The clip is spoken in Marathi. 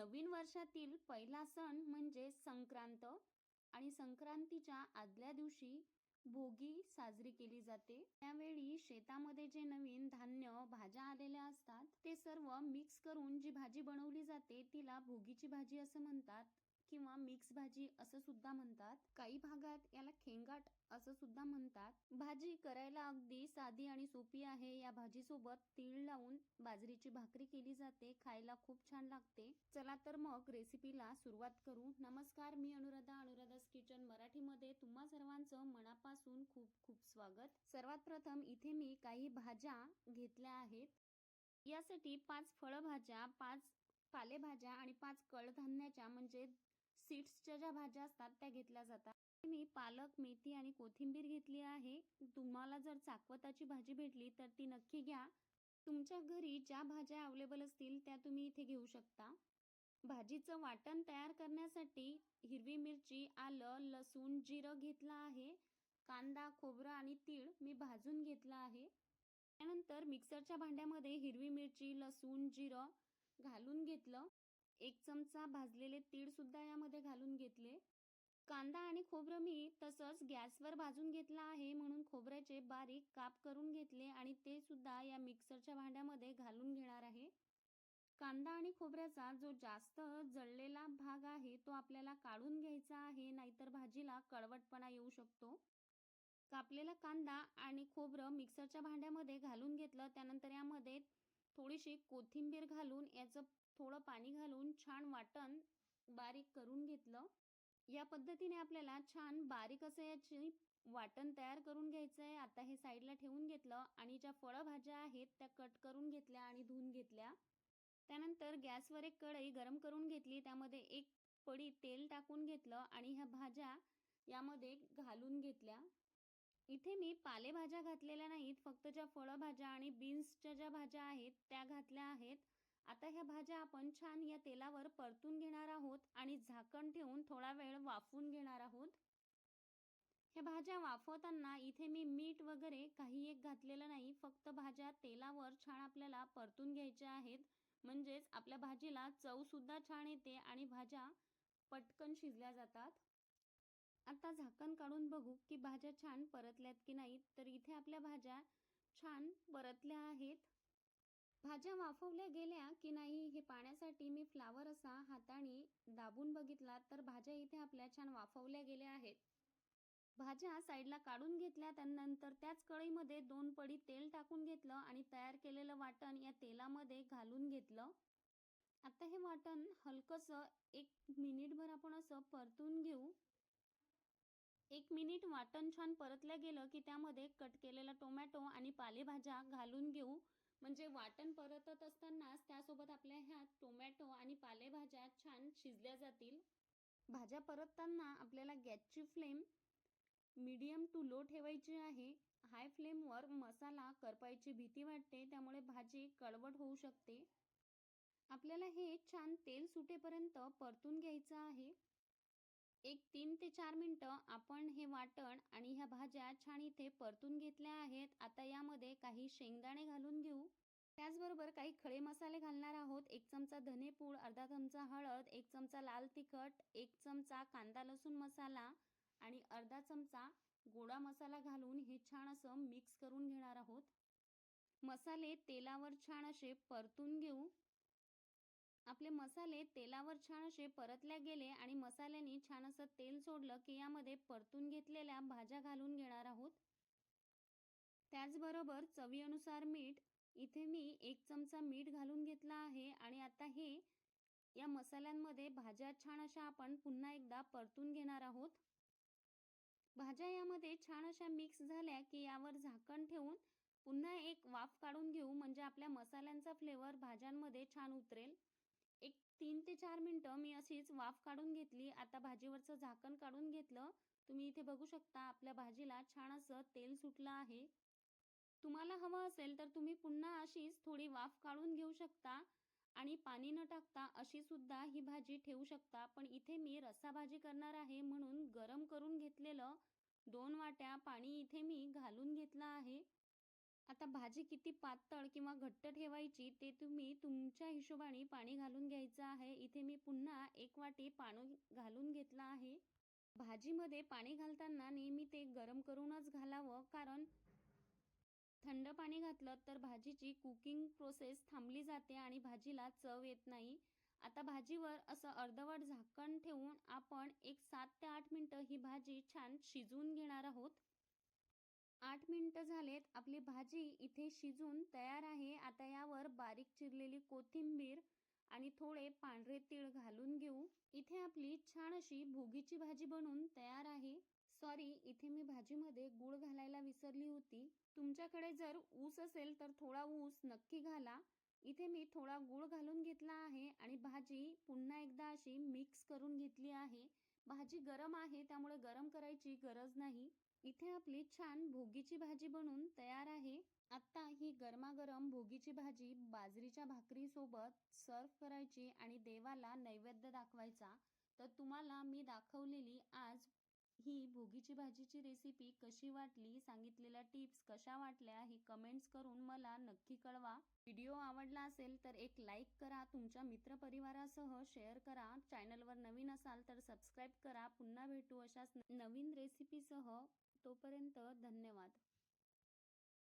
नवीन वर्षातील पहिला सण म्हणजे संक्रांत आणि संक्रांतीच्या आदल्या दिवशी भोगी साजरी केली जाते. त्यावेळी शेतामध्ये जे नवीन धान्य भाज्या आलेल्या असतात ते सर्व मिक्स करून जी भाजी बनवली जाते तिला भोगीची भाजी असं म्हणतात. किंवा मिक्स भाजी असं सुद्धा म्हणतात. काही भागात याला खेंगाट असं सुद्धा म्हणतात. भाजी करायला अगदी साधी आणि सोपी आहे. या भाजीसोबत तीळ लावून बाजरीची भाकरी केली जाते. खायला खूप छान लागते. चला तर मग रेसिपीला सुरुवात करू. नमस्कार मी अनुराधा अनुराधास किचन मराठीमध्ये तुम्हा सर्वांचं मनापासून खूप खूप स्वागत. सर्वात प्रथम इथे मी काही भाज्या घेतल्या आहेत. यासाठी पाच फळभाज्या पाच पालेभाज्या आणि पाच कडधान्याच्या म्हणजे सीड्सच्या ज्या भाज्या असतात त्या घेतल्या जातात. मी पालक मेथी आणि कोथिंबीर घेतली आहे. तुम्हाला जर चाकवताची भाजी भेटली तर ती नक्की घ्या. तुमच्या घरी ज्या भाज्या अवेलेबल असतील त्या तुम्ही इथे घेऊ शकता. भाजीचं वाटण तयार करण्यासाठी हिरवी मिरची आलं लसूण जिरं घेतलं आहे. कांदा खोबरं आणि तीळ मी भाजून घेतला आहे. त्यानंतर मिक्सरच्या भांड्यामध्ये हिरवी मिरची लसूण जिरं घालून घेतलं. एक चमचा भाजलेले तीळ सुद्धा यामध्ये घालून घेतले. कांदा आणि खोबरं मी तसंच गॅसवर भाजून घेतला आहे म्हणून खोबऱ्याचे बारीक काप करून घेतले आणि ते सुद्धा या मिक्सरच्या भांड्यामध्ये घालून घेणार आहे. कांदा आणि खोबऱ्याचा जो जास्त जळलेला भाग आहे तो आपल्याला काढून घ्यायचा आहे नाहीतर भाजीला कळवटपणा येऊ शकतो. कापलेला कांदा आणि खोबरं मिक्सरच्या भांड्यामध्ये घालून घेतलं त्यानंतर यामध्ये थोडीशी कोथिंबीर घालून याचं थोडं पाणी घालून छान वाटण बारीक करून घेतलं. या पद्धतीने आपल्याला छान बारीक असं याची वाटण तयार करून घ्यायचं आहे आता हे साईडला ठेवून घेतलं आणि ज्या फळभाज्या आहेत त्या कट करून घेतल्या आणि धुवून घेतल्या. त्यानंतर गॅसवर एक कढई गरम करून घेतली. त्यामध्ये एक पडी तेल टाकून घेतलं आणि ह्या भाज्या यामध्ये घालून घेतल्या. इथे मी पालेभाज्या घातलेल्या नाहीत. फक्त ज्या फळभाज्या आणि बीन्सच्या ज्या भाज्या आहेत त्या घातल्या आहेत. आता ह्या भाज्या आपण छान या तेलावर परतून घेणार आहोत आणि झाकण ठेवून थोडा वेळ वाफवून घेणार आहोत. ह्या भाज्या वाफवताना इथे मी मीठ वगैरे काही एक घातलेलं नाही फक्त भाज्या तेलावर छान आपल्याला परतून घ्यायच्या आहेत. म्हणजेच आपल्या भाजीला चव सुद्धा छान येते आणि भाज्या पटकन शिजल्या जातात. आता झाकण काढून बघू की भाज्या छान परतल्यात की नाहीत. तर इथे आपल्या भाज्या छान परतल्या आहेत. भाज्या वाफवल्या गेल्या की नाही हे पाण्यासाठी मी फ्लावर असा हाताने दाबून बघितला तर भाज्या इथे आपल्या छान वाफवल्या गेल्या आहेत. भाज्या साईडला काढून घेतल्या त्यानंतर त्याच कढईमध्ये दोन पडी तेल टाकून घेतलं आणि तयार केलेलं वाटण या तेलामध्ये घालून घेतलं. आता हे वाटण हलकंसं एक मिनिटभर आपण असं परतून घेऊ. एक मिनिट वाटण छान परतलं गेलं की त्यामध्ये कट केलेला टोमॅटो आणि पालेभाज्या घालून घेऊ. म्हणजे वाटण परतत असतानाच त्यासोबत आपल्या ह्या टोमॅटो आणि पालेभाज्या छान शिजल्या जातील. भाज्या परतताना आपल्याला गॅसची फ्लेम मीडियम टू लो ठेवायची आहे. हाय फ्लेमवर मसाला करपायची भीती वाटते त्यामुळे भाजी कडवट होऊ शकते. आपल्याला हे छान तेल सुटेपर्यंत परतून घ्यायचं आहे. एक तीन ते चार मिनटं आपण हे वाटण आणि ह्या भाज्या छान इथे परतून घेतल्या आहेत. आता यामध्ये काही शेंगदाणे घालून घेऊ. त्याचबरोबर काही खडे मसाले घालणार आहोत. एक चमचा धनेपूड अर्धा चमचा हळद एक चमचा लाल तिखट एक चमचा कांदा लसूण मसाला आणि अर्धा चमचा गोडा मसाला घालून हे छान असं मिक्स करून घेणार आहोत. मसाले तेलावर छान असे परतून घेऊ. आपले मसाले तेलावर छान असे परतल्या गेले आणि मसाल्याने छान असं तेल सोडलं की यामध्ये परतून घेतलेल्या भाज्या घालून घेणार आहोत. त्याचबरोबर चवीनुसार मीठ इथे मी एक चमचा मीठ घालून घेतला आहे आणि आता हे या मसाल्यांमध्ये भाज्या छान अशा आपण पुन्हा एकदा परतून घेणार आहोत. भाज्या यामध्ये छान अशा मिक्स झाल्या की यावर झाकण ठेवून पुन्हा एक वाफ काढून घेऊ म्हणजे आपल्या मसाल्यांचा फ्लेवर भाज्यांमध्ये छान उतरेल. एक तीन ते चार मिनटं मी अशीच वाफ काढून घेतली. आता भाजीवरचं झाकण काढून घेतलं. तुम्ही इथे बघू शकता आपल्या भाजीला छान असं तेल सुटलं आहे. तुम्हाला हवं असेल तर तुम्ही पुन्हा अशीच थोडी वाफ काढून घेऊ शकता आणि पाणी न टाकता अशी सुद्धा ही भाजी ठेवू शकता. पण इथे मी रस्सा भाजी करणार आहे म्हणून गरम करून घेतलेलं दोन वाट्या पाणी इथे मी घालून घेतलं आहे. आता भाजी किती पातळ किंवा घट्ट ठेवायची ते तुम्ही तुमच्या हिशोबाने पाणी घालून घ्यायचं आहे. इथे मी पुन्हा एक वाटी पाणी घालून घेतलं आहे. भाजीमध्ये पाणी घालताना नेहमी ते गरम करूनच घालावं कारण थंड पाणी घातलं तर भाजीची कुकिंग प्रोसेस थांबली जाते आणि भाजीला चव येत नाही. आता भाजीवर असं अर्धवट झाकण ठेवून आपण एक सात ते आठ मिनटं ही भाजी छान शिजवून घेणार आहोत. आठ मिनटं झालेत. आपली भाजी इथे शिजून तयार आहे. आता यावर बारीक चिरलेली कोथिंबीर आणि थोडे पांढरे तीळ घालून घेऊ. इथे आपली छान अशी भोगीची भाजी बनून तयार आहे. सॉरी इथे मी भाजीमध्ये गूळ घालायला विसरली होती. तुमच्याकडे जर ऊस असेल तर थोडा ऊस नक्की घाला. इथे मी थोडा गूळ घालून घेतला आहे आणि भाजी पुन्हा एकदा अशी मिक्स करून घेतली आहे. भाजी गरम आहे त्यामुळे गरम करायची गरज नाही. इथे आपली छान भोगीची भाजी बनून तयार आहे. आता ही गरमागरम भोगीची भाजी बाजरीच्या भाकरी सोबत सर्व करायची आणि देवाला नैवेद्य दाखवायचा. तर तुम्हाला मी दाखवलेली आज ही भोगीची भाजीची रेसिपी कशी वाटली सांगितलेल्या टिप्स कशा वाटल्या ही कमेंट्स करून मला नक्की कळवा. व्हिडिओ आवडला असेल तर एक लाईक करा तुमच्या मित्रपरिवारासह शेअर करा. चॅनलवर नवीन असाल तर सबस्क्राईब करा. पुन्हा भेटू अशाच नवीन रेसिपीसह तोपर्यंत धन्यवाद.